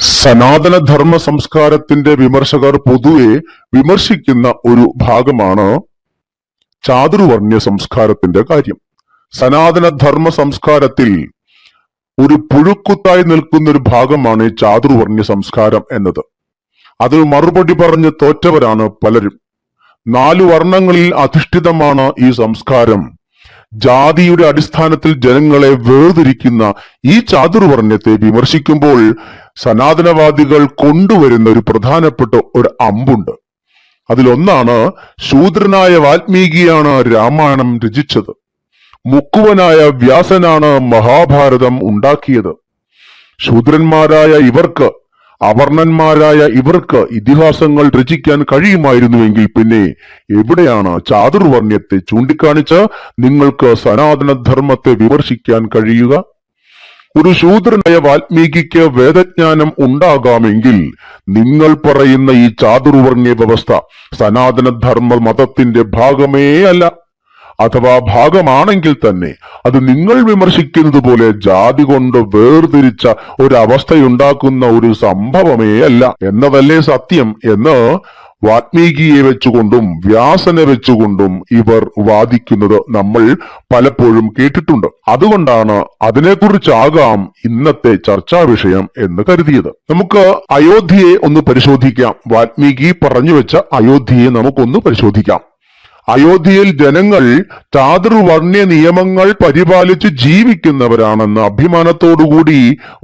സനാതന ധർമ്മ സംസ്കാരത്തിന്റെ വിമർശകർ പൊതുവെ വിമർശിക്കുന്ന ഒരു ഭാഗമാണ് ചാതുർവർണ്യ സംസ്കാരത്തിന്റെ കാര്യം. സനാതനധർമ്മ സംസ്കാരത്തിൽ ഒരു പുഴുക്കുത്തായി നിൽക്കുന്ന ഒരു ഭാഗമാണ് ഈ ചാതുർവർണ്യ സംസ്കാരം എന്നത്. അത് മറുപടി പറഞ്ഞ് തോറ്റവരാണ് പലരും. നാലു വർണങ്ങളിൽ അധിഷ്ഠിതമാണ് ഈ സംസ്കാരം. ജാതിയുടെ അടിസ്ഥാനത്തിൽ ജനങ്ങളെ വേർതിരിക്കുന്ന ഈ ചാതുർവർണയത്തെ വിമർശിക്കുമ്പോൾ സനാതനവാദികൾ കൊണ്ടുവരുന്ന ഒരു പ്രധാനപ്പെട്ട ഒരു അമ്പുണ്ട്. അതിലൊന്നാണ് ശൂദ്രനായ വാൽമീകിയാണ് രാമായണം രചിച്ചത്. മുക്കുവനായ വ്യാസനാണ് മഹാഭാരതം ഉണ്ടാക്കിയത്. ശൂദ്രന്മാരായ ഇവർക്ക് അവർണന്മാരായ ഇവർക്ക് ഇതിഹാസങ്ങൾ രചിക്കാൻ കഴിയുമായിരുന്നുവെങ്കിൽ പിന്നെ എവിടെയാണ് ചാതുർവർണ്യത്തെ ചൂണ്ടിക്കാണിച്ച് നിങ്ങൾക്ക് സനാതനധർമ്മത്തെ വിമർശിക്കാൻ കഴിയുക? ഒരു ശൂദ്രനായ വാൽമീകിക്ക് വേദജ്ഞാനം ഉണ്ടാകാമെങ്കിൽ നിങ്ങൾ പറയുന്ന ഈ ചാതുർവർണ്യ വ്യവസ്ഥ സനാതനധർമ്മ മതത്തിന്റെ ഭാഗമേ അല്ല. അഥവാ ഭാഗമാണെങ്കിൽ തന്നെ അത് നിങ്ങൾ വിമർശിക്കുന്നത് പോലെ ജാതി കൊണ്ട് വേർതിരിച്ച ഒരു അവസ്ഥയുണ്ടാക്കുന്ന ഒരു സംഭവമേ അല്ല. എന്നതല്ലേ സത്യം? എന്ന് വാത്മീകിയെ വെച്ചുകൊണ്ടും വ്യാസനെ വെച്ചുകൊണ്ടും ഇവർ വാദിക്കുന്നത് നമ്മൾ പലപ്പോഴും കേട്ടിട്ടുണ്ട്. അതുകൊണ്ടാണ് അതിനെക്കുറിച്ചാകാം ഇന്നത്തെ ചർച്ചാ വിഷയം എന്ന് കരുതിയത്. നമുക്ക് അയോധ്യയെ ഒന്ന് പരിശോധിക്കാം. വാത്മീകി പറഞ്ഞു വെച്ച അയോധ്യയെ നമുക്കൊന്ന് പരിശോധിക്കാം. അയോധ്യയിൽ ജനങ്ങൾ ചാതുർവർണ്യ നിയമങ്ങൾ പരിപാലിച്ച് ജീവിക്കുന്നവരാണെന്ന് അഭിമാനത്തോടുകൂടി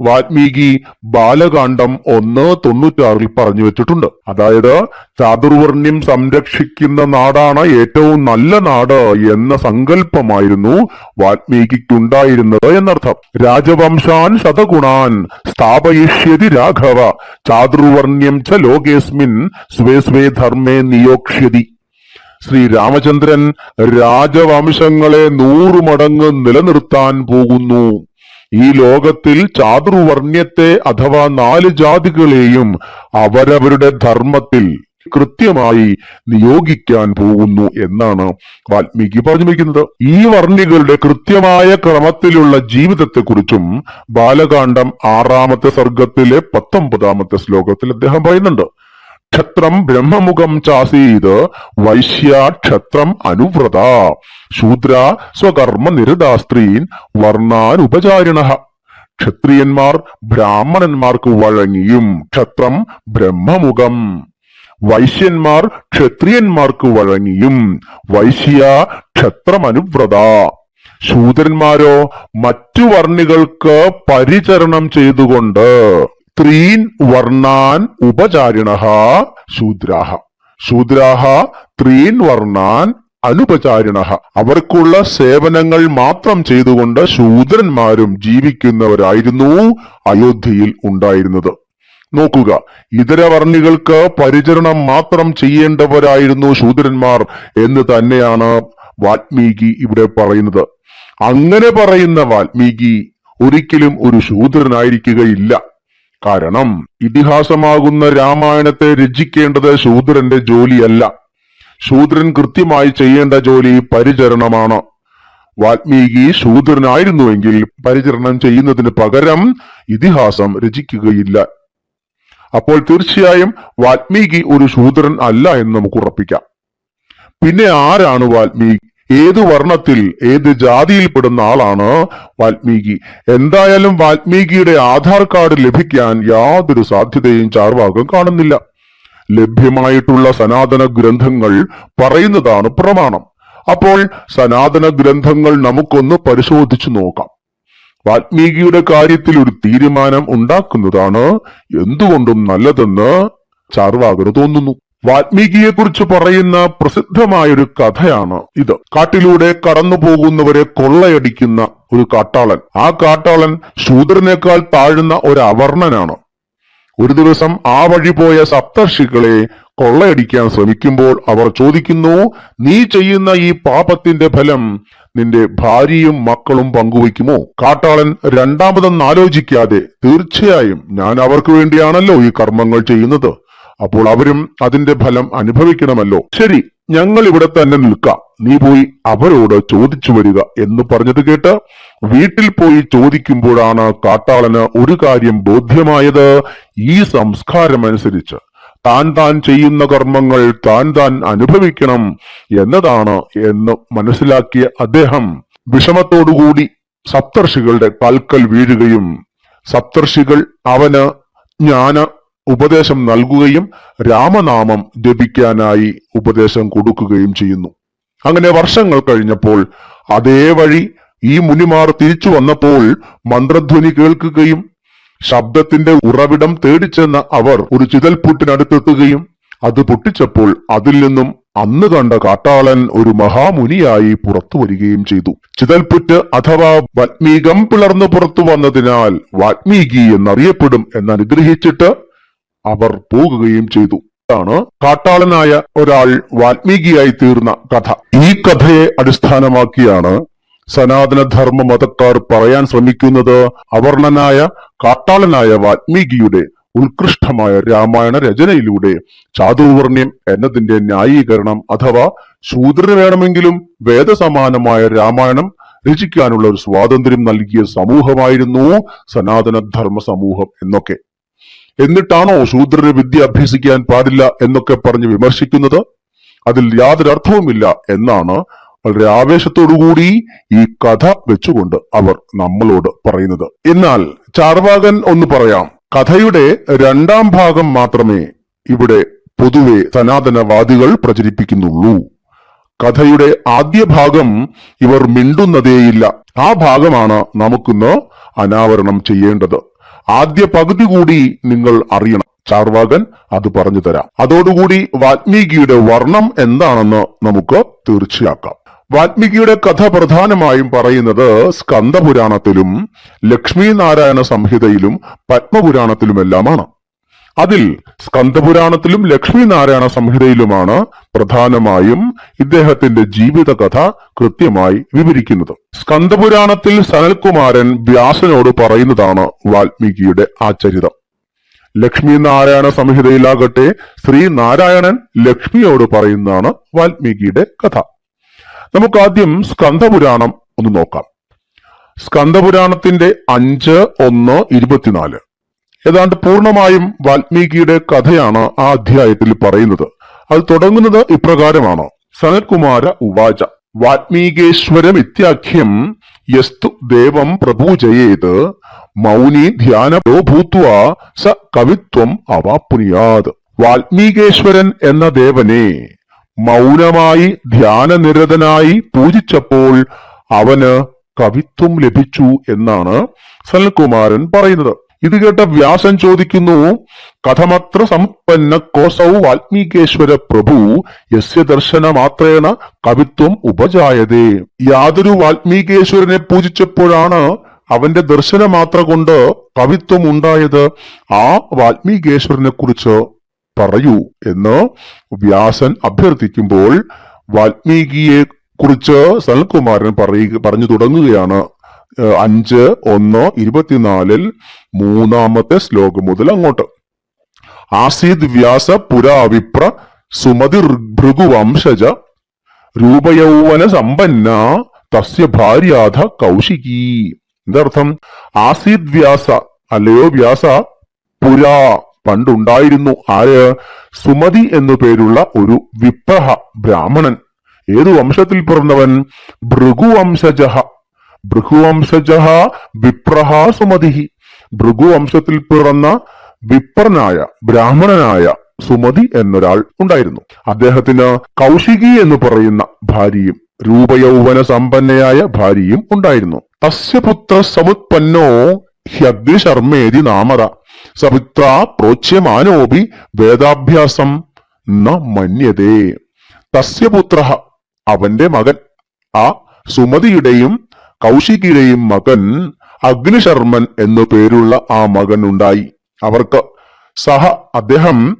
വാൽമീകി ബാലകാന്ഡം ഒന്ന് തൊണ്ണൂറ്റാറിൽ പറഞ്ഞു വെച്ചിട്ടുണ്ട്. അതായത് ചാതുർവർണ്യം സംരക്ഷിക്കുന്ന നാടാണ് ഏറ്റവും നല്ല നാട് എന്ന സങ്കല്പമായിരുന്നു വാൽമീകിക്കുണ്ടായിരുന്നത് എന്നർത്ഥം. രാജവംശാൻ ശതഗുണാൻ സ്ഥാപയിഷ്യതി രാഘവ ചാതുർവർണ്യം ച ലോകേസ്മിൻ സ്വേ സ്വേ ധർമ്മേ നിയോക്ഷ്യതി. ശ്രീ രാമചന്ദ്രൻ രാജവംശങ്ങളെ നൂറു മടങ്ങ് നിലനിർത്താൻ പോകുന്നു. ഈ ലോകത്തിൽ ചാതുർവർണ്യത്തെ അഥവാ നാല് ജാതികളെയും അവരവരുടെ ധർമ്മത്തിൽ കൃത്യമായി നിയോഗിക്കാൻ പോകുന്നു എന്നാണ് വാൽമീകി പറഞ്ഞു വയ്ക്കുന്നത് ഈ വർണികളുടെ കൃത്യമായ ക്രമത്തിലുള്ള ജീവിതത്തെക്കുറിച്ചും ബാലകാന്ഡം ആറാമത്തെ സർഗത്തിലെ പത്തൊമ്പതാമത്തെ ശ്ലോകത്തിൽ അദ്ദേഹം പറയുന്നുണ്ട്. ക്ഷത്രം ബ്രഹ്മമുഖം ചാസീത് വൈശ്യ ക്ഷത്രം അനുവ്രത. ശൂദ്ര സ്വകർമ്മ നിരതാസ്ത്രീൻ വർണാനുപചാരിണ. ക്ഷത്രിയന്മാർ ബ്രാഹ്മണന്മാർക്ക് വഴങ്ങിയും ക്ഷത്രം ബ്രഹ്മമുഖം. വൈശ്യന്മാർ ക്ഷത്രിയന്മാർക്ക് വഴങ്ങിയും വൈശ്യ ക്ഷത്രമനുവ്രത ശൂദ്രന്മാരോ മറ്റു വർണികൾക്ക് പരിചരണം ചെയ്തുകൊണ്ട് സ്ത്രീൻ വർണാൻ ഉപചാരിണ ശൂദ്രാഹ. ശൂദ്രാഹ ത്രീൻ വർണാൻ അനുപചാരിണ. അവർക്കുള്ള സേവനങ്ങൾ മാത്രം ചെയ്തുകൊണ്ട് ശൂദ്രന്മാരും ജീവിക്കുന്നവരായിരുന്നു അയോധ്യയിൽ ഉണ്ടായിരുന്നത്. നോക്കുക ഇതരവർണികൾക്ക് പരിചരണം മാത്രം ചെയ്യേണ്ടവരായിരുന്നു ശൂദ്രന്മാർ എന്ന് തന്നെയാണ് വാൽമീകി ഇവിടെ പറയുന്നത്. അങ്ങനെ പറയുന്ന വാൽമീകി ഒരിക്കലും ഒരു ശൂദ്രനായിരിക്കുകയില്ല. കാരണം ഇതിഹാസമാകുന്ന രാമായണത്തെ രചിക്കേണ്ടത് ശൂദ്രന്റെ ജോലിയല്ല. ശൂദ്രൻ കൃത്യമായി ചെയ്യേണ്ട ജോലി പരിചരണമാണ്. വാൽമീകി ശൂദ്രനായിരുന്നുവെങ്കിൽ പരിചരണം ചെയ്യുന്നതിന് പകരം ഇതിഹാസം രചിക്കുകയില്ല. അപ്പോൾ തീർച്ചയായും വാൽമീകി ഒരു ശൂദ്രൻ അല്ല എന്ന് നമുക്ക് ഉറപ്പിക്കാം. പിന്നെ ആരാണ് വാൽമീകി? ഏത് വർണത്തിൽ ഏത് ജാതിയിൽപ്പെടുന്ന ആളാണ് വാൽമീകി? എന്തായാലും വാൽമീകിയുടെ ആധാർ കാർഡ് ലഭിക്കാൻ യാതൊരു സാധ്യതയും ചാർവാകം കാണുന്നില്ല. ലഭ്യമായിട്ടുള്ള സനാതന ഗ്രന്ഥങ്ങൾ പറയുന്നതാണ് പ്രമാണം. അപ്പോൾ സനാതന ഗ്രന്ഥങ്ങൾ നമുക്കൊന്ന് പരിശോധിച്ചു നോക്കാം. വാൽമീകിയുടെ കാര്യത്തിൽ ഒരു തീരുമാനം ഉണ്ടാക്കുന്നതാണ് എന്തുകൊണ്ടും നല്ലതെന്ന് ചാർവാകന് തോന്നുന്നു. വാൽമീകിയെ കുറിച്ച് പറയുന്ന പ്രസിദ്ധമായൊരു കഥയാണ് ഇത്. കാട്ടിലൂടെ കടന്നു പോകുന്നവരെ കൊള്ളയടിക്കുന്ന ഒരു കാട്ടാളൻ. ആ കാട്ടാളൻ ശൂദ്രനേക്കാൾ താഴ്ന്ന ഒരു അവർണനാണ് ഒരു ദിവസം ആ വഴി പോയ സപ്തർഷികളെ കൊള്ളയടിക്കാൻ ശ്രമിക്കുമ്പോൾ അവർ ചോദിക്കുന്നു നീ ചെയ്യുന്ന ഈ പാപത്തിന്റെ ഫലം നിന്റെ ഭാര്യയും മക്കളും പങ്കുവയ്ക്കുമോ? കാട്ടാളൻ രണ്ടാമതൊന്നും ആലോചിക്കാതെ തീർച്ചയായും ഞാൻ അവർക്ക് വേണ്ടിയാണല്ലോ ഈ കർമ്മങ്ങൾ ചെയ്യുന്നത്. അപ്പോൾ അവരും അതിന്റെ ഫലം അനുഭവിക്കണമല്ലോ. ശരി ഞങ്ങൾ ഇവിടെ തന്നെ നിൽക്കാം. നീ പോയി അവരോട് ചോദിച്ചു വരിക എന്ന് പറഞ്ഞത് കേട്ട് വീട്ടിൽ പോയി ചോദിക്കുമ്പോഴാണ് കാട്ടാളന് ഒരു കാര്യം ബോധ്യമായത്. ഈ സംസ്കാരം അനുസരിച്ച് താൻ താൻ ചെയ്യുന്ന കർമ്മങ്ങൾ താൻ താൻ അനുഭവിക്കണം എന്നതാണ് എന്ന് മനസ്സിലാക്കിയ അദ്ദേഹം. വിഷമത്തോടുകൂടി സപ്തർഷികളുടെ കാൽക്കൽ വീഴുകയും സപ്തർഷികൾ അവന് ജ്ഞാന ഉപദേശം നൽകുകയും രാമനാമം ജപിക്കാനായി ഉപദേശം കൊടുക്കുകയും ചെയ്യുന്നു. അങ്ങനെ വർഷങ്ങൾ കഴിഞ്ഞപ്പോൾ അതേ വഴി ഈ മുനിമാർ തിരിച്ചു വന്നപ്പോൾ മന്ത്രധ്വനി കേൾക്കുകയും ശബ്ദത്തിന്റെ ഉറവിടം തേടിച്ചെന്ന അവർ ഒരു ചിതൽപുട്ടിനടുത്തെത്തുകയും അത് പൊട്ടിച്ചപ്പോൾ അതിൽ നിന്നും അന്ന് കണ്ട കാട്ടാളൻ ഒരു മഹാമുനിയായി പുറത്തു വരികയും ചെയ്തു. ചിതൽപുറ്റ് അഥവാ വാത്മീകം പിളർന്നു പുറത്തു വന്നതിനാൽ വാത്മീകി എന്നറിയപ്പെടും എന്ന് അനുഗ്രഹിച്ചിട്ട് അവർ പോകുകയും ചെയ്തു. ാണ് കാട്ടാളനായ ഒരാൾ വാൽമീകിയായി തീർന്ന കഥ. ഈ കഥയെ അടിസ്ഥാനമാക്കിയാണ് സനാതനധർമ്മ മതക്കാർ പറയാൻ ശ്രമിക്കുന്നത് അവർണനായ കാട്ടാളനായ വാൽമീകിയുടെ ഉത്കൃഷ്ടമായ രാമായണ രചനയിലൂടെ. ചാതുർവർണ്യം എന്നതിന്റെ ന്യായീകരണം അഥവാ ശൂദ്രന് വേണമെങ്കിലും വേദസമാനമായ രാമായണം രചിക്കാനുള്ള ഒരു സ്വാതന്ത്ര്യം നൽകിയ സമൂഹമായിരുന്നു സനാതനധർമ്മ സമൂഹം എന്നൊക്കെ. എന്നിട്ടാണോ ശൂദ്രന് വിദ്യ അഭ്യസിക്കാൻ പാടില്ല എന്നൊക്കെ പറഞ്ഞ് വിമർശിക്കുന്നത്? അതിൽ യാതൊരു അർത്ഥവുമില്ല എന്നാണ് വളരെ ആവേശത്തോടുകൂടി ഈ കഥ വെച്ചുകൊണ്ട് അവർ നമ്മളോട് പറയുന്നത്. എന്നാൽ ചാർവാകൻ ഒന്ന് പറയാം. കഥയുടെ രണ്ടാം ഭാഗം മാത്രമേ ഇവിടെ പൊതുവെ സനാതനവാദികൾ പ്രചരിപ്പിക്കുന്നുള്ളൂ. കഥയുടെ ആദ്യ ഭാഗം ഇവർ മിണ്ടുന്നതേയില്ല. ആ ഭാഗമാണ് നമുക്കിന്ന് അനാവരണം ചെയ്യേണ്ടത്. ആദ്യ പകുതി കൂടി നിങ്ങൾ അറിയണം. ചാർവാകൻ അത് പറഞ്ഞു തരാം. അതോടുകൂടി വാൽമീകിയുടെ വർണം എന്താണെന്ന് നമുക്ക് തീർച്ചയാക്കാം. വാൽമീകിയുടെ കഥ പ്രധാനമായും പറയുന്നത് സ്കന്ദപുരാണത്തിലും ലക്ഷ്മി നാരായണ സംഹിതയിലും പത്മപുരാണത്തിലുമെല്ലാമാണ്. അതിൽ സ്കന്ദപുരാണത്തിലും ലക്ഷ്മി നാരായണ സംഹിതയിലുമാണ് പ്രധാനമായും ഇദ്ദേഹത്തിന്റെ ജീവിത കഥ കൃത്യമായി വിവരിക്കുന്നത്. സ്കന്ദപുരാണത്തിൽ സനൽകുമാരൻ വ്യാസനോട് പറയുന്നതാണ് വാൽമീകിയുടെ ആ ചരിതം ലക്ഷ്മി നാരായണ സംഹിതയിലാകട്ടെ ശ്രീനാരായണൻ ലക്ഷ്മിയോട് പറയുന്നതാണ് വാൽമീകിയുടെ കഥ. നമുക്ക് ആദ്യം സ്കന്ദപുരാണം ഒന്ന് നോക്കാം. സ്കന്ദപുരാണത്തിന്റെ അഞ്ച് ഒന്ന് ഇരുപത്തിനാല്. ഏതാണ്ട് പൂർണമായും വാൽമീകിയുടെ കഥയാണ് ആ അധ്യായത്തിൽ പറയുന്നത്. അത് തുടങ്ങുന്നത് ഇപ്രകാരമാണ്. സനൽകുമാര ഉവാച വാൽമീകേശ്വരമിത്യാഖ്യം യസ്തു ദേവം പ്രപൂജയേത് മൗനി ധ്യാനോ ഭൂത്വ സ കവിത്വം അവാപുനിയാത്. വാൽമീകേശ്വരൻ എന്ന ദേവനെ മൗനമായി ധ്യാനനിരതനായി പൂജിച്ചപ്പോൾ അവന് കവിത്വം ലഭിച്ചു എന്നാണ് സനൽകുമാരൻ പറയുന്നത്. ഇത് കേട്ട വ്യാസൻ ചോദിക്കുന്നു കഥമത്ര സമ്പന്ന കോസൗ വാൽമീകേശ്വര പ്രഭു യസ്യ ദർശന മാത്രേണ കവിത്വം ഉപജായതേ. യാതൊരു വാൽമീകേശ്വരനെ പൂജിച്ചപ്പോഴാണ് അവന്റെ ദർശന മാത്ര കൊണ്ട് കവിത്വം ഉണ്ടായത്. ആ വാൽമീകേശ്വരനെ കുറിച്ച് പറയൂ എന്ന് വ്യാസൻ അഭ്യർത്ഥിക്കുമ്പോൾ വാൽമീകിയെ കുറിച്ച് സനൽകുമാരൻ പറയുക പറഞ്ഞു തുടങ്ങുകയാണ്. അഞ്ച് ഒന്ന് ഇരുപത്തിനാലിൽ മൂന്നാമത്തെ ശ്ലോകം മുതൽ അങ്ങോട്ട്. ആസീദ് വ്യാസ പുരാവിപ്ര സുമതി ഭൃഗുവംശജ രൂപയൗവന സമ്പന്ന തസ്യ ഭാര്യാധ കൗശികി. എന്തർത്ഥം ആസീദ് വ്യാസ അല്ലയോ വ്യാസ പുരാ പണ്ടുണ്ടായിരുന്നു. ആര്? സുമതി എന്നു പേരുള്ള ഒരു വിപ്രഹ ബ്രാഹ്മണൻ. ഏതു വംശത്തിൽ പിറന്നവൻ? ഭൃഗുവംശജ ഭൃഗുവംശജ വിപ്രഹ സുമതി. ഭൃഗുവംശത്തിൽ പിറന്ന വിപ്രനായ ബ്രാഹ്മണനായ സുമതി എന്നൊരാൾ ഉണ്ടായിരുന്നു. അദ്ദേഹത്തിന് കൗശികി എന്ന് പറയുന്ന ഭാര്യയും രൂപയൗവന സമ്പന്നയായ ഭാര്യയും ഉണ്ടായിരുന്നു. തസ്യ പുത്ര സമുത്പന്നോ ഹ്യഗ്നിശർമ്മേതി നാമത. സപുത്ര പ്രോച്യമാനോപി വേദാഭ്യാസം ന മന്യതേ. തസ്യപുത്ര അവന്റെ മകൻ. ആ സുമതിയുടെയും കൗശികിയുടെയും മകൻ അഗ്നിശർമ്മൻ എന്നു പേരുള്ള ആ മകൻ ഉണ്ടായി. അവർക്ക് സഹ അദ്ദേഹം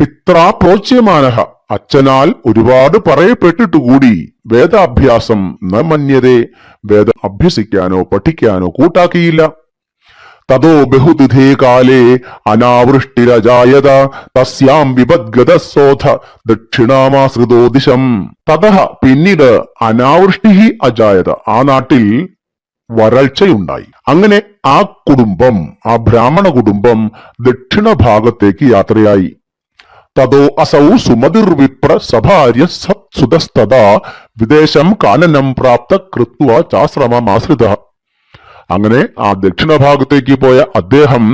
പിത്രാപ്രോച്യമാനഹ. അച്ഛനാൽ ഒരുപാട് പറയപ്പെട്ടിട്ടുകൂടി. വേദാഭ്യാസം ന മന്യതേ. വേദം അഭ്യസിക്കാനോ പഠിക്കാനോ കൂട്ടാക്കിയില്ല. തതോ ബഹുതിഥേ കാലേ അനാവൃഷ്ടിരജായത തസ്യാം വിപദ്ഗതസോധ ദക്ഷിണാമാശ്രിതോ ദിശം. തത പിന്നീട് അനാവൃഷ്ടി അജായത. ആ നാട്ടിൽ വരൾച്ചയുണ്ടായി. അങ്ങനെ ആ കുടുംബം ആ ബ്രാഹ്മണ കുടുംബം ദക്ഷിണ ഭാഗത്തേക്ക് യാത്രയായി. തതോ അസൗ സുമതിർവിപ്ര സഭാര്യ സത്സുതസ്തഥാ വിദേശം കാനനം പ്രാപ്ത കൃത്വ ചാശ്രമമാശ്രിത. അങ്ങനെ ആ ദക്ഷിണ ഭാഗത്തേക്ക് പോയ അദ്ദേഹം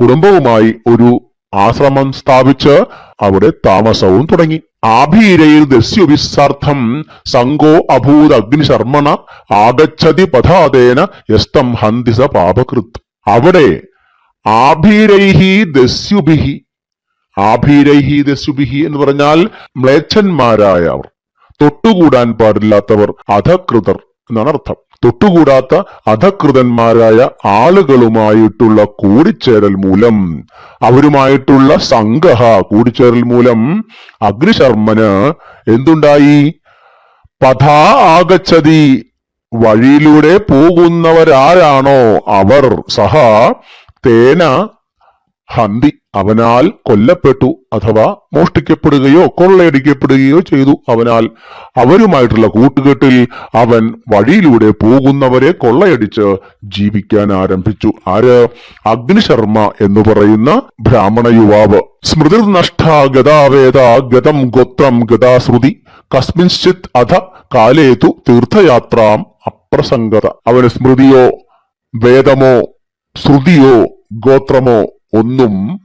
കുടുംബവുമായി ഒരു ആശ്രമം സ്ഥാപിച്ച് അവിടെ താമസവും തുടങ്ങി. ആഭീരയിൽ ദസ്യുവിസാർത്ഥം സംഘോ അഭൂത് അഗ്നിശർമ്മണ ആഗച്ഛതി പഥാതേന യസ്തം ഹന്തിസ പാപകൃത്. അവിടെ ആഭീരൈഹി ദസ്യുബിഹി ആഭീരൈഹി ദസ്യുബിഹി എന്ന് പറഞ്ഞാൽ മ്ലേച്ഛന്മാരായവർ തൊട്ടുകൂടാൻ പാടില്ലാത്തവർ അധകൃതർ എന്നാണ് അർത്ഥം. തൊട്ടുകൂടാത്ത അധകൃതന്മാരായ ആളുകളുമായിട്ടുള്ള കൂടിച്ചേരൽ മൂലം അവരുമായിട്ടുള്ള സംഘഹ കൂടിച്ചേരൽ മൂലം അഗ്നിശർമ്മന് എന്തുണ്ടായി? പഥാ ആഗച്ഛതി വഴിയിലൂടെ പോകുന്നവരാരാണോ അവർ? സഹ തേന ഹന്തി. അവനാൽ കൊല്ലപ്പെട്ടു അഥവാ മോഷ്ടിക്കപ്പെടുകയോ കൊള്ളയടിക്കപ്പെടുകയോ ചെയ്തു. അവനാൽ അവരുമായിട്ടുള്ള കൂട്ടുകെട്ടിൽ അവൻ വഴിയിലൂടെ പോകുന്നവരെ കൊള്ളയടിച്ച് ജീവിക്കാൻ ആരംഭിച്ചു. ആര്? അഗ്നിശർമ്മ എന്ന് പറയുന്ന ബ്രാഹ്മണ യുവാവ്. സ്മൃതി നഷ്ട ഗതാവേദ ഗതം ഗോത്രം ഗതാശ്രുതി. കസ്മിൻശ്ചിത് അധ കാലേതു തീർത്ഥയാത്രാം അപ്രസംഗത. അവന് സ്മൃതിയോ വേദമോ ശ്രുതിയോ ഗോത്രമോ ഒന്നും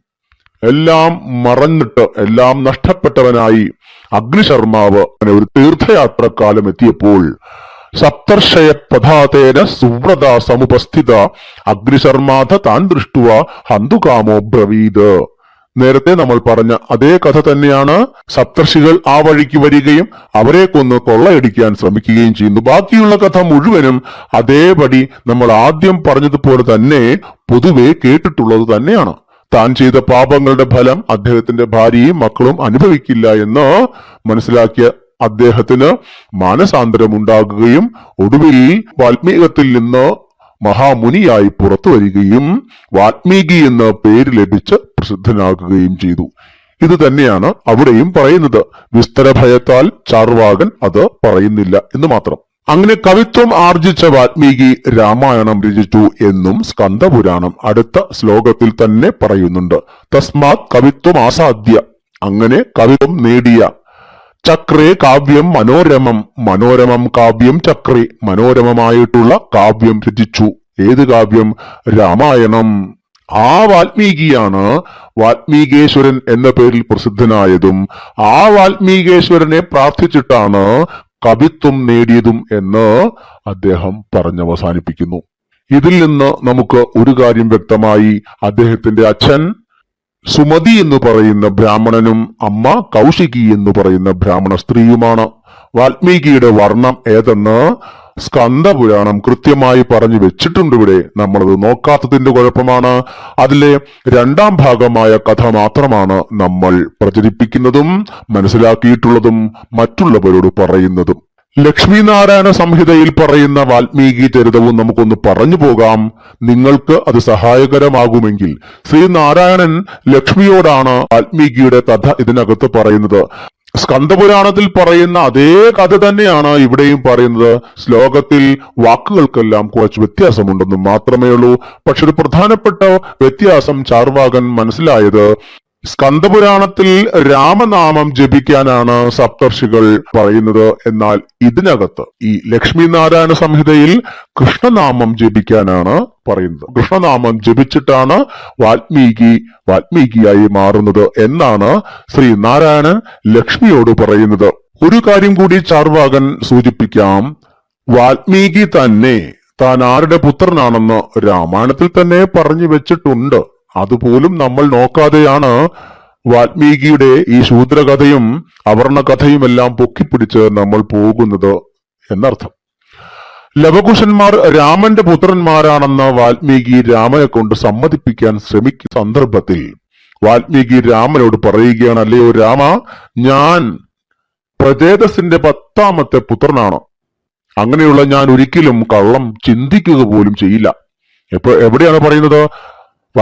എല്ലാം മറന്നിട്ട് എല്ലാം നഷ്ടപ്പെട്ടവനായി അഗ്നിശർമാവ് ഒരു തീർത്ഥയാത്രക്കാലം എത്തിയപ്പോൾ സപ്തർഷയ പ്രധാതേന സുവ്രത സമുപസ്ഥിത അഗ്നിശർമാധ താൻ ദൃഷ്ടുവ ഹന്തുകാമോ ബ്രവീത്. നേരത്തെ നമ്മൾ പറഞ്ഞ അതേ കഥ തന്നെയാണ് സപ്തർഷികൾ ആ വഴിക്ക് വരികയും അവരെ കൊന്ന് കൊള്ളയടിക്കാൻ ശ്രമിക്കുകയും ചെയ്യുന്നു. ബാക്കിയുള്ള കഥ മുഴുവനും അതേപടി നമ്മൾ ആദ്യം പറഞ്ഞതുപോലെ തന്നെ പൊതുവെ കേട്ടിട്ടുള്ളത് തന്നെയാണ്. താൻ ചെയ്ത പാപങ്ങളുടെ ഫലം അദ്ദേഹത്തിന്റെ ഭാര്യയും മക്കളും അനുഭവിക്കില്ല എന്ന് മനസ്സിലാക്കിയ അദ്ദേഹത്തിന് മാനസാന്തരം ഉണ്ടാകുകയും ഒടുവിൽ വാൽമീകത്തിൽ നിന്ന് മഹാമുനിയായി പുറത്തു വരികയും വാൽമീകി എന്ന പേര് ലഭിച്ച് പ്രസിദ്ധനാകുകയും ചെയ്തു. ഇത് തന്നെയാണ് അവിടെയും പറയുന്നത്. വിസ്തര ഭയത്താൽ ചാർവാകൻ അത് പറയുന്നില്ല എന്ന് മാത്രം. അങ്ങനെ കവിത്വം ആർജിച്ച വാൽമീകി രാമായണം രചിച്ചു എന്നും സ്കന്ദപുരാണം അടുത്ത ശ്ലോകത്തിൽ തന്നെ പറയുന്നുണ്ട്. തസ്മാത് കവിത്വം ആസാദ്യ. അങ്ങനെ കവിത്വം നേടിയ. ചക്രേ കാവ്യം മനോരമം. മനോരമം കാവ്യം ചക്രേ. മനോരമമായിട്ടുള്ള കാവ്യം രചിച്ചു. ഏത് കാവ്യം? രാമായണം. ആ വാൽമീകിയാണ് വാൽമീകേശ്വരൻ എന്ന പേരിൽ പ്രസിദ്ധനായതും. ആ വാൽമീകേശ്വരനെ പ്രാർത്ഥിച്ചിട്ടാണ് കവിത്വം നേടിയതും എന്ന് അദ്ദേഹം പറഞ്ഞവസാനിപ്പിക്കുന്നു ഇതിൽ നിന്ന് നമുക്ക് ഒരു കാര്യം വ്യക്തമായി അദ്ദേഹത്തിന്റെ അച്ഛൻ സുമതി എന്ന് പറയുന്ന ബ്രാഹ്മണനും അമ്മ കൗശികി എന്ന് പറയുന്ന ബ്രാഹ്മണ സ്ത്രീയുമാണ്. വാൽമീകിയുടെ വർണം ഏതെന്ന് സ്കന്ദപുരാണം കൃത്യമായി പറഞ്ഞു വെച്ചിട്ടുണ്ട് ഇവിടെ. നമ്മളത് നോക്കാത്തതിന്റെ കുഴപ്പമാണ്. അതിലെ രണ്ടാം ഭാഗമായ കഥ മാത്രമാണ് നമ്മൾ പ്രചരിപ്പിക്കുന്നതും മനസ്സിലാക്കിയിട്ടുള്ളതും മറ്റുള്ളവരോട് പറയുന്നതും. ലക്ഷ്മിനാരായണ സംഹിതയിൽ പറയുന്ന വാൽമീകി ചരിതവും നമുക്കൊന്ന് പറഞ്ഞു പോകാം. നിങ്ങൾക്ക് അത് സഹായകരമാകുമെങ്കിൽ ശ്രീനാരായണൻ ലക്ഷ്മിയോടാണ് വാൽമീകിയുടെ കഥ ഇതിനകത്ത് പറയുന്നത്. സ്കന്ദപുരാണത്തിൽ പറയുന്ന അതേ കഥ തന്നെയാണ് ഇവിടെയും പറയുന്നത്. ശ്ലോകത്തിൽ വാക്കുകൾക്കെല്ലാം കുറച്ച് വ്യത്യാസമുണ്ടെന്നും മാത്രമേ ഉള്ളൂ പക്ഷെ ഒരു പ്രധാനപ്പെട്ട വ്യത്യാസം ചാർവാകൻ മനസ്സിലായത് സ്കന്ദപുരാണത്തിൽ രാമനാമം ജപിക്കാനാണ് സപ്തർഷികൾ പറയുന്നത്. എന്നാൽ ഇതിനകത്ത് ഈ ലക്ഷ്മി നാരായണ സംഹിതയിൽ കൃഷ്ണനാമം ജപിക്കാനാണ് പറയുന്നത്. കൃഷ്ണനാമം ജപിച്ചിട്ടാണ് വാൽമീകി വാൽമീകിയായി മാറുന്നത് എന്നാണ് ശ്രീ നാരായണൻ ലക്ഷ്മിയോട് പറയുന്നത്. ഒരു കാര്യം കൂടി ചാർവാകൻ സൂചിപ്പിക്കാം. വാൽമീകി തന്നെ താൻ ആരുടെ പുത്രനാണെന്ന് രാമായണത്തിൽ തന്നെ പറഞ്ഞു വെച്ചിട്ടുണ്ട്. അതുപോലും നമ്മൾ നോക്കാതെയാണ് വാൽമീകിയുടെ ഈ ശൂദ്രകഥയും എല്ലാം പൊക്കിപ്പിടിച്ച് നമ്മൾ പോകുന്നത് എന്നർത്ഥം. ലവകുശന്മാർ രാമന്റെ പുത്രന്മാരാണെന്ന് വാൽമീകി രാമനെ കൊണ്ട് സമ്മതിപ്പിക്കാൻ ശ്രമിക്കുന്ന സന്ദർഭത്തിൽ വാൽമീകി രാമനോട് പറയുകയാണ് അല്ലയോ രാമ ഞാൻ പ്രചേതസിന്റെ പത്താമത്തെ പുത്രനാണ്. അങ്ങനെയുള്ള ഞാൻ ഒരിക്കലും കള്ളം ചിന്തിക്കുക പോലും ചെയ്യില്ല. എപ്പോ എവിടെയാണ് പറയുന്നത്?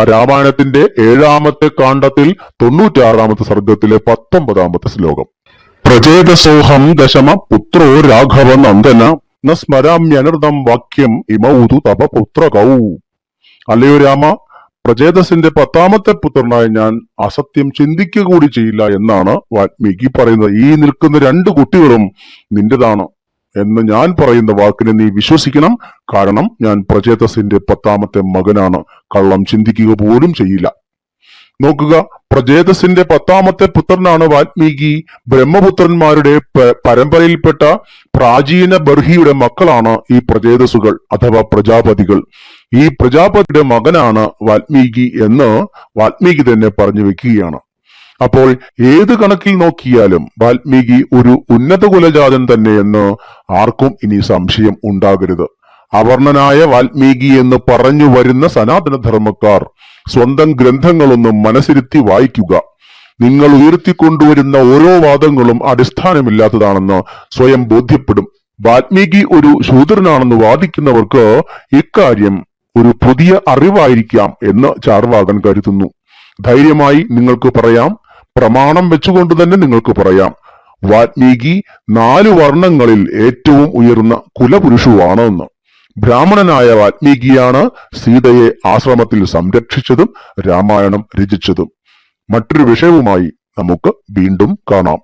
രാമായണത്തിന്റെ ഏഴാമത്തെ കാണ്ഡത്തിൽ തൊണ്ണൂറ്റാറാമത്തെ സർഗത്തിലെ പത്തൊമ്പതാമത്തെ ശ്ലോകം. പ്രചേതസോഹം ദശമ പുത്രോ രാഘവ നന്ദന ന സ്മരാമ്യനൃതം വാക്യം ഇമൗതു തപ പുത്രകൗ. അല്ലയോ രാമ പ്രചേതസിന്റെ പത്താമത്തെ പുത്രനായ ഞാൻ അസത്യം ചിന്തിക്കുക കൂടി ചെയ്യില്ല എന്നാണ് വാൽമീകി പറയുന്നത്. ഈ നിൽക്കുന്ന രണ്ട് കുട്ടികളും നിന്റേതാണ്. എന്ന് ഞാൻ പറയുന്ന വാക്കിനെ നീ വിശ്വസിക്കണം. കാരണം ഞാൻ പ്രചേതസിന്റെ പത്താമത്തെ മകനാണ്. കള്ളം ചിന്തിക്കുക പോലും ചെയ്യില്ല. നോക്കുക പ്രചേതസിന്റെ പത്താമത്തെ പുത്രനാണ് വാൽമീകി. ബ്രഹ്മപുത്രന്മാരുടെ പരമ്പരയിൽപ്പെട്ട പ്രാചീന ബർഹിയുടെ മക്കളാണ് ഈ പ്രചേതസുകൾ അഥവാ പ്രജാപതികൾ. ഈ പ്രജാപതിയുടെ മകനാണ് വാൽമീകി എന്ന് വാൽമീകി തന്നെ പറഞ്ഞു വെക്കുകയാണ്. അപ്പോൾ ഏത് കണക്കിൽ നോക്കിയാലും വാൽമീകി ഒരു ഉന്നത കുലജാതൻ തന്നെയെന്ന് ആർക്കും ഇനി സംശയം ഉണ്ടാകരുത്. അവർണനായ വാൽമീകി എന്ന് പറഞ്ഞു വരുന്ന സനാതനധർമ്മക്കാർ സ്വന്തം ഗ്രന്ഥങ്ങളൊന്നും മനസ്സിരുത്തി വായിക്കുക. നിങ്ങൾ ഉയർത്തിക്കൊണ്ടുവരുന്ന ഓരോ വാദങ്ങളും അടിസ്ഥാനമില്ലാത്തതാണെന്ന് സ്വയം ബോധ്യപ്പെടും. വാൽമീകി ഒരു ശൂദ്രനാണെന്ന് വാദിക്കുന്നവർക്ക് ഇക്കാര്യം ഒരു പുതിയ അറിവായിരിക്കാം എന്ന് ചാർവാകൻ കരുതുന്നു. ധൈര്യമായി നിങ്ങൾക്ക് പറയാം പ്രമാണം വെച്ചുകൊണ്ട് തന്നെ നിങ്ങൾക്ക് പറയാം. വാത്മീകി നാല് വർണങ്ങളിൽ ഏറ്റവും ഉയർന്ന കുലപുരുഷുവാണ് എന്ന് ബ്രാഹ്മണനായ വാൽമീകിയാണ് സീതയെ ആശ്രമത്തിൽ സംരക്ഷിച്ചതും രാമായണം രചിച്ചതും. മറ്റൊരു വിഷയവുമായി നമുക്ക് വീണ്ടും കാണാം.